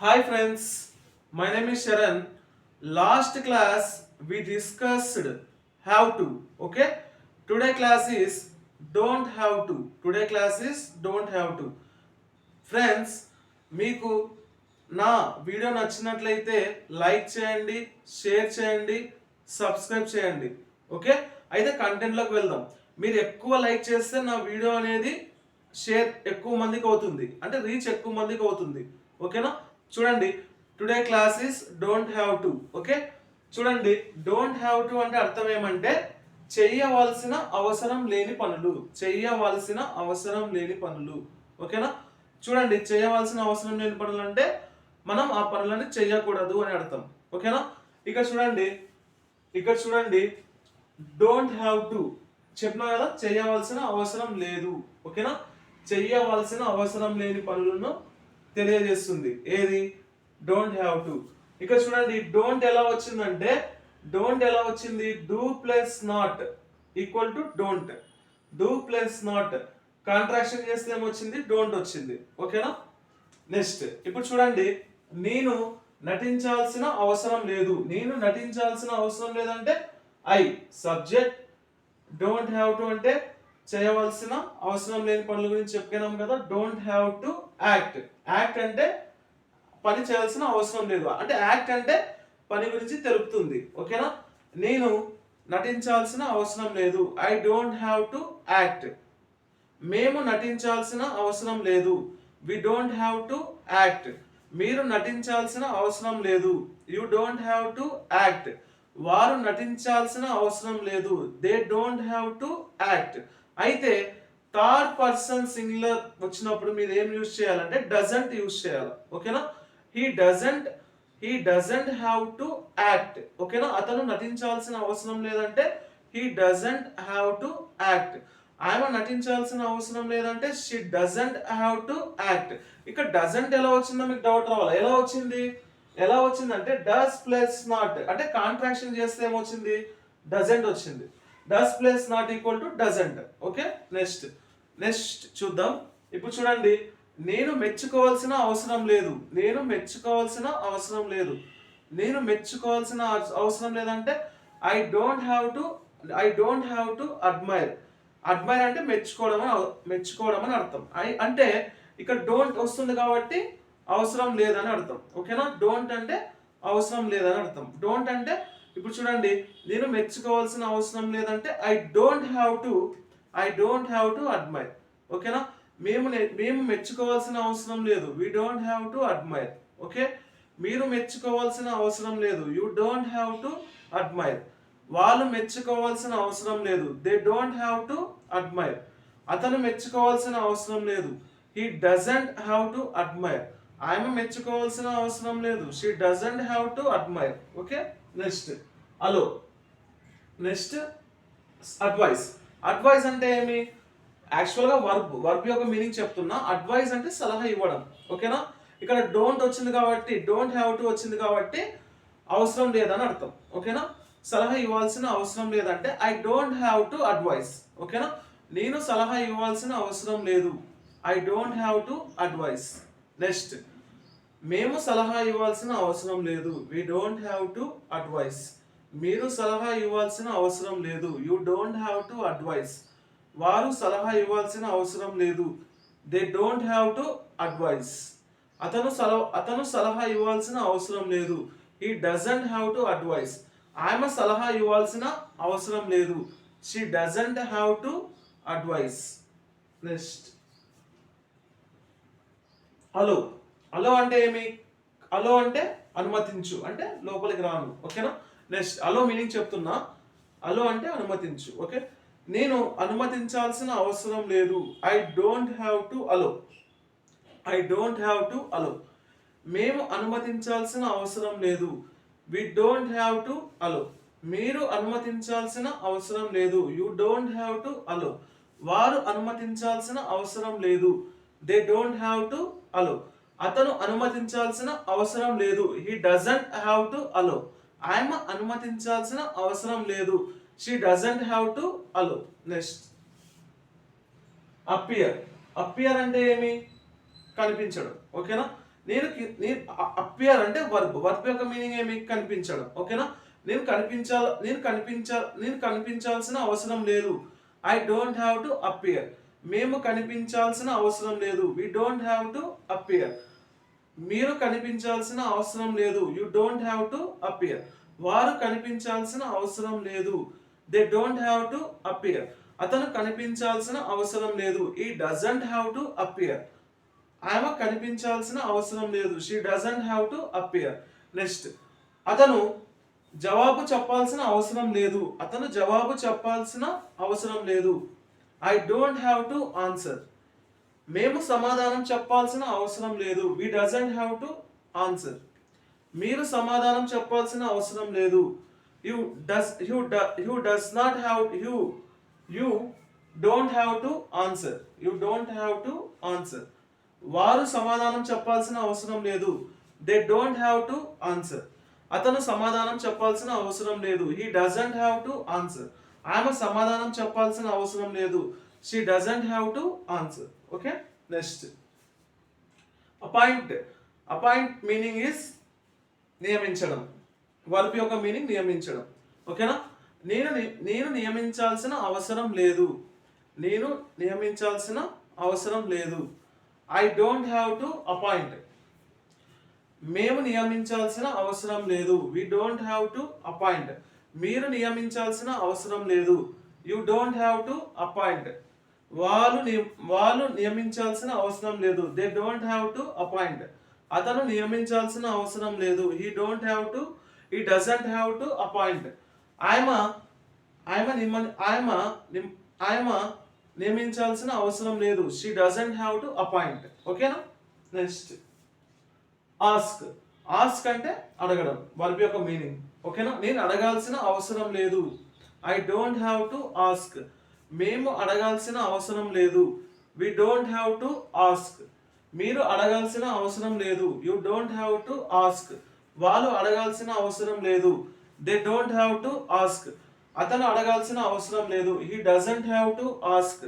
Hi friends, my name is Sharan. Last class we discussed have to. Okay, today class is don't have to. Today class is don't have to. Friends మీకు నా video నచ్చినట్లయితే like చేయండి share చేయండి subscribe చేయండి okay అయితే కంటెంట్లోకి వెళ్దాం మీరు ఎక్కువ లైక్ చేస్తే నా వీడియో అనేది షేర్ ఎక్కువ మందికి అవుతుంది అంటే రీచ్ ఎక్కువ మందికి అవుతుంది ఓకేనా చూడండి today class is don't have to okay చూడండి డోంట్ హ్యావ్ టు అంటే అర్థం ఏమంటే చెయ్యవలసిన అవసరం లేని పనులు చెయ్యవలసిన అవసరం లేని పనులు ఓకేనా చూడండి చేయవలసిన అవసరం లేని పనులు అంటే మనం ఆ పనులని చెయ్యకూడదు అని అర్థం ఓకేనా ఇక్కడ చూడండి ఇక్కడ చూడండి డోంట్ హ్యావ్ టు చెప్పినా కదా చేయవలసిన అవసరం లేదు ఓకేనా చెయ్యవలసిన అవసరం లేని పనులను తెలియజేస్తుంది. ఏది? డోంట్ హ్యావ్ టు ఇక్కడ చూడండి డోంట్ ఎలా వచ్చిందంటే డోంట్ ఎలా వచ్చింది? Do plus not equal to don't do plus not contraction చేస్తే ఏమొచ్చింది? డోంట్ వచ్చింది. ఓకేనా నెక్స్ట్ ఇప్పుడు చూడండి నేను నటించాల్సిన అవసరం లేదు. నేను నటించాల్సిన అవసరం లేదంటే I subject don't have to అంటే చేయవలసిన అవసరం లేని పనుల గురించి చెప్పినాం కదా don't have to act act అంటే పని చేయాల్సిన అవసరం లేదు. అంటే యాక్ట్ అంటే పని గురించి తెలుపుతుంది. ఓకేనా? నేను నటించాల్సిన అవసరం లేదు. I don't have to act మేము నటించాల్సిన అవసరం లేదు. We don't have to act మీరు నటించాల్సిన అవసరం లేదు. You don't have to act వారు నటించాల్సిన అవసరం లేదు. They don't have to act అయితే థర్డ్ పర్సన్ సింగులర్ వచ్చినప్పుడు మీరు ఏం యూజ్ చేయాలంటే డజంట్ యూజ్ చేయాలి ఓకేనా? He doesn't he doesn't have to act ఓకేనా? అతను నటించాల్సిన అవసరం లేదంటే he doesn't have to act. ఆమె నటించాల్సిన అవసరం లేదంటే she doesn't have to act. ఇక్కడ డజంట్ ఎలా వచ్చిందో మీకు డౌట్ రావాలి? ఎలా వచ్చింది? ఎలా వచ్చిందంటే డస్ ప్లస్ నాట్ అంటే కాంట్రాక్షన్ చేస్తే ఏమొచ్చింది? డజంట్ వచ్చింది. Does plus not equal to doesn't okay next next చూద్దాం. ఇప్పుడు చూడండి. నేను మెచ్చుకోవాల్సిన అవసరం లేదు. నేను మెచ్చుకోవాల్సిన అవసరం లేదు. నేను మెచ్చుకోవాల్సిన అవసరం లేదంటే I don't have to I don't have to admire admire అంటే మెచ్చుకోవడం అని అవ- మెచ్చుకోవడం అని అర్థం. ఐ అంటే ఇక్కడ డోంట్ వస్తుంది కాబట్టి అవసరం లేదని అర్థం. ఓకేనా డోంట్ అంటే అవసరం లేదని అర్థం. డోంట్ అంటే ఇప్పుడు చూడండి నేను మెచ్చుకోవాల్సిన అవసరం లేదంటే I don't have to I don't have to admire ఓకేనా మేము మేము మెచ్చుకోవాల్సిన అవసరం లేదు. We don't have to admire okay మీరు మెచ్చుకోవాల్సిన అవసరం లేదు. You don't have to admire వాళ్ళు మెచ్చుకోవాల్సిన అవసరం లేదు. They don't have to admire అతను మెచ్చుకోవాల్సిన అవసరం లేదు. He doesn't have to admire ఆమె మెచ్చుకోవాల్సిన అవసరం లేదు. She doesn't have to admire okay next allow next advise advise అంటే ఏమి? యాక్చువల్గా వర్బ్ వర్బ్ యొక్క మీనింగ్ చెప్తున్నా. అడ్వైస్ అంటే సలహా ఇవ్వడం. ఓకేనా ఇక్కడ డోంట్ వచ్చింది కాబట్టి డోంట్ హ్యావ్ టు వచ్చింది కాబట్టి అవసరం లేదని అర్థం. ఓకేనా సలహా ఇవ్వాల్సిన అవసరం లేదంటే I don't have to advise ఓకేనా నేను సలహా ఇవ్వాల్సిన అవసరం లేదు. I don't have to advise next మేము సలహా ఇవ్వాల్సిన అవసరం లేదు. We don't have to advise మీరు సలహా ఇవ్వాల్సిన అవసరం లేదు. You don't have to advise వారు సలహా ఇవ్వాల్సిన అవసరం లేదు. They don't have to advise అతను సలహా అతను సలహా ఇవ్వాల్సిన అవసరం లేదు. He doesn't have to advise ఆమె సలహా ఇవ్వాల్సిన అవసరం లేదు. She doesn't have to advise next allow allow అంటే ఏమి? హలో అంటే అనుమతించు. అంటే లోపలికి రాను. ఓకేనా నెక్స్ట్ అలో మీనింగ్ చెప్తున్నా. అలో అంటే అనుమతించు ఓకే నేను అనుమతించాల్సిన అవసరం లేదు. I don't have to allow I don't have to allow మేము అనుమతించాల్సిన అవసరం లేదు. We don't have to allow మీరు అనుమతించాల్సిన అవసరం లేదు. You don't have to allow వారు అనుమతించాల్సిన అవసరం లేదు. They don't have to allow అతను అనుమతించాల్సిన అవసరం లేదు. He doesn't have to allow ఆమె అనుమతించాల్సిన అవసరం లేదు. She doesn't have to allow next appear appear అంటే ఏమి? కనిపించడం. ఓకేనా? నేను కి- నేను అంటే వర్బ్ వర్బ్ యొక్క మీనింగ్ ఏమి? కనిపించడం. ఓకేనా? నేను కనిపించాల నేను కనిపించా నేను కనిపించాల్సిన అవసరం లేదు. I don't have to appear మేము కనిపించాల్సిన అవసరం లేదు. We don't have to appear మీరు కనిపించాల్సిన అవసరం లేదు. You don't have to appear వారు కనిపించాల్సిన అవసరం లేదు. They don't have to appear అతను కనిపించాల్సిన అవసరం లేదు. ఈ డజంట్ హ్యావ్ టు అపియర్ ఆమె కనిపించాల్సిన అవసరం లేదు. She doesn't have to appear next అతను జవాబు చెప్పాల్సిన అవసరం లేదు. అతను జవాబు చెప్పాల్సిన అవసరం లేదు. I don't have to answer మేము సమాధానం చెప్పాల్సిన అవసరం లేదు. We doesn't have to answer మీరు సమాధానం చెప్పాల్సిన అవసరం లేదు. You does you you does not have you you don't have to answer you don't have to answer వారు సమాధానం చెప్పాల్సిన అవసరం లేదు. They don't have to answer అతను సమాధానం చెప్పాల్సిన అవసరం లేదు. He doesn't have to answer ఆమె సమాధానం చెప్పాల్సిన అవసరం లేదు. She doesn't have to answer okay next appoint appoint meaning is నియమించడం. వర్బ్ యొక్క మీనింగ్ నియమించడం. ఓకేనా నేను నేను నియమించాల్సిన అవసరం లేదు. నేను నియమించాల్సిన అవసరం లేదు. I don't have to appoint మేము నియమించాల్సిన అవసరం లేదు. We don't have to appoint మీరు నియమించాల్సిన అవసరం లేదు. You don't have to appoint వాళ్ళు వాళ్ళు నియమించాల్సిన అవసరం లేదు. They don't have to appoint అతను నియమించాల్సిన అవసరం లేదు. He don't have to he doesn't have to appoint ఆయమ ఆయమ నిమ ఆయమ నిమ్- ఆయమ నియమించాల్సిన అవసరం లేదు. She doesn't have to appoint ఓకేనా నెక్స్ట్ ఆస్క్ ఆస్క్ అంటే అడగడం. వర్బ్ యొక్క మీనింగ్ ఓకేనా నేను అడగాల్సిన అవసరం లేదు. I don't have to ask మేము అడగాల్సిన అవసరం లేదు. We don't have to ask మీరు అడగాల్సిన అవసరం లేదు. You don't have to ask వాళ్ళు అడగాల్సిన అవసరం లేదు. They don't have to ask అతను అడగాల్సిన అవసరం లేదు. He doesn't have to ask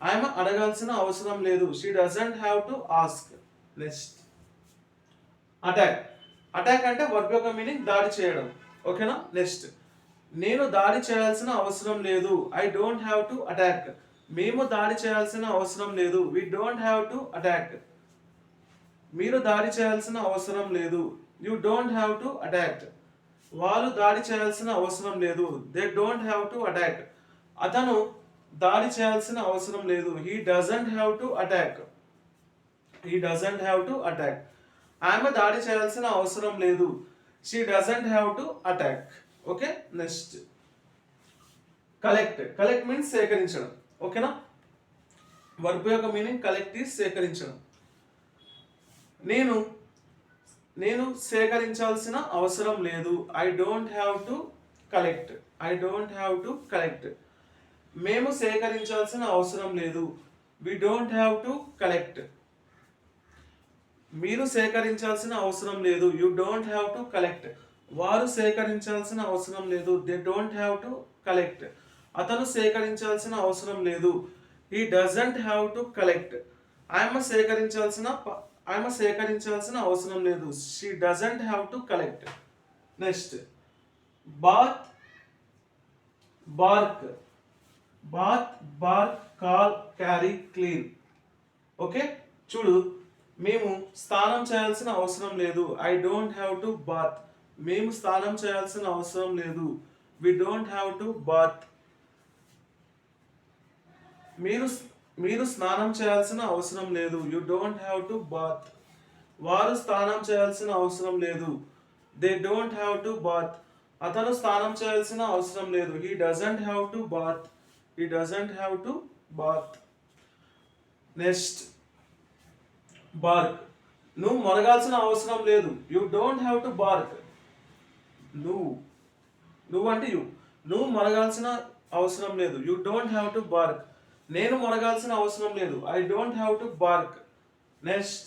ఆమె అడగాల్సిన అవసరం లేదు. She doesn't have to ask next attack attack అంటే వర్బ్ యొక్క మీనింగ్ దాడి చేయడం. ఓకేనా నెక్స్ట్ నేను దాడి చేయాల్సిన అవసరం లేదు. I don't have to attack మేము దాడి చేయాల్సిన అవసరం లేదు. We don't have to attack మీరు దాడి చేయాల్సిన అవసరం లేదు. You don't have to attack వాళ్ళు దాడి చేయాల్సిన అవసరం లేదు. They don't have to attack అతను దాడి చేయాల్సిన అవసరం లేదు. He doesn't have to attack he doesn't have to attack ఆమె దాడి చేయాల్సిన అవసరం లేదు. She doesn't have to attack okay next. Collect collect means సేకరించడం. ఓకేనా? వర్బ్ యొక్క మీనింగ్ కలెక్ట్ ఈస్ సేకరించడం. నేను నేను సేకరించాల్సిన అవసరం లేదు. I don't have to collect I don't have to collect మేము సేకరించాల్సిన అవసరం లేదు. We don't have to collect మీరు సేకరించాల్సిన అవసరం లేదు. You don't have to collect వారు సేకరించాల్సిన అవసరం లేదు. They don't have to collect అతను సేకరించాల్సిన అవసరం లేదు. He doesn't have to collect ఆయమ సేకరించాల్సిన ప- ఆయమ సేకరించాల్సిన అవసరం లేదు. She doesn't have to collect next bath bark bath bark call carry clean okay చూడు మేము స్నానం చేయాల్సిన అవసరం లేదు. I don't have to bath మేము స్నానం చేయాల్సిన అవసరం లేదు. We don't have to bath మీరు మీరు స్నానం చేయాల్సిన అవసరం లేదు. You don't have to bath వారు స్నానం చేయాల్సిన అవసరం లేదు. They don't have to bath అతను స్నానం చేయాల్సిన అవసరం లేదు. He doesn't have to bath he doesn't have to bath next bark నువ్వు మొరగాల్సిన అవసరం లేదు. You don't have to bark నువ్వు. నువ్వు అంటే యూ నువ్వు మొరగాల్సిన అవసరం లేదు. You don't have to bark నేను మొరగాల్సిన అవసరం లేదు. I don't have to bark next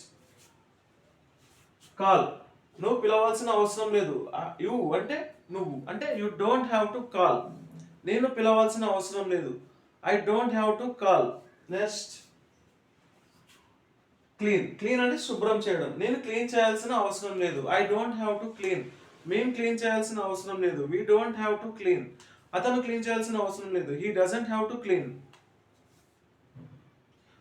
call నువ్వు పిలవాల్సిన అవసరం లేదు. యు అంటే నువ్వు. అంటే you don't have to call నేను పిలవాల్సిన అవసరం లేదు. I don't have to call next clean clean అంటే శుభ్రం చేయడం. నేను క్లీన్ చేయాల్సిన అవసరం లేదు. I don't have to clean మేము క్లీన్ చేయాల్సిన అవసరం లేదు. We don't have to clean అతను క్లీన్ చేయాల్సిన అవసరం లేదు. He doesn't have to clean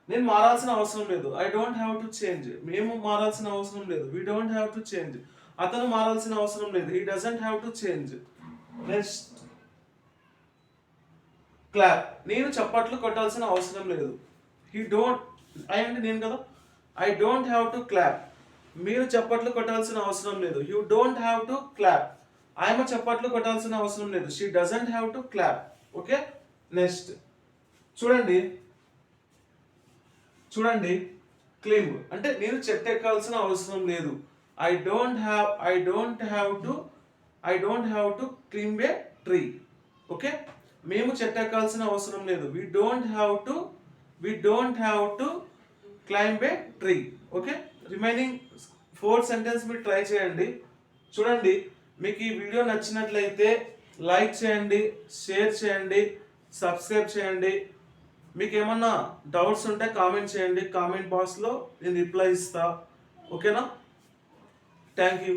నేను మారాల్సిన అవసరం లేదు. I don't have to change మేము మారాల్సిన అవసరం లేదు. We don't have to change అతను మారాల్సిన అవసరం లేదు. He doesn't have to change next clap నేను చప్పట్లు కొట్టాల్సిన అవసరం లేదు. హీ డోంట్ ఐ అంటే నేను కదా? I don't have to clap మీరు చప్పట్లు కొట్టాల్సిన అవసరం లేదు. You don't have to clap ఆయమ చప్పట్లు కొట్టాల్సిన అవసరం లేదు. She doesn't have to clap okay next చూడండి. చూడండి. క్లీమ్ అంటే నేను చెట్టు ఎక్కాల్సిన అవసరం లేదు. I don't have I don't have to I don't have to climb a tree okay మేము చెట్టు ఎక్కాల్సిన అవసరం లేదు. We don't have to we don't have to climb a tree okay remaining four sentence మీరు ట్రై చేయండి. చూడండి మీకు ఈ వీడియో నచ్చినట్లయితే లైక్ చేయండి షేర్ చేయండి సబ్స్క్రైబ్ చేయండి. మీకు ఏమన్నా డౌట్స్ ఉంటే కామెంట్ చేయండి. కామెంట్ బాక్స్లో నేను రిప్లై ఇస్తా. ఓకేనా థ్యాంక్ యూ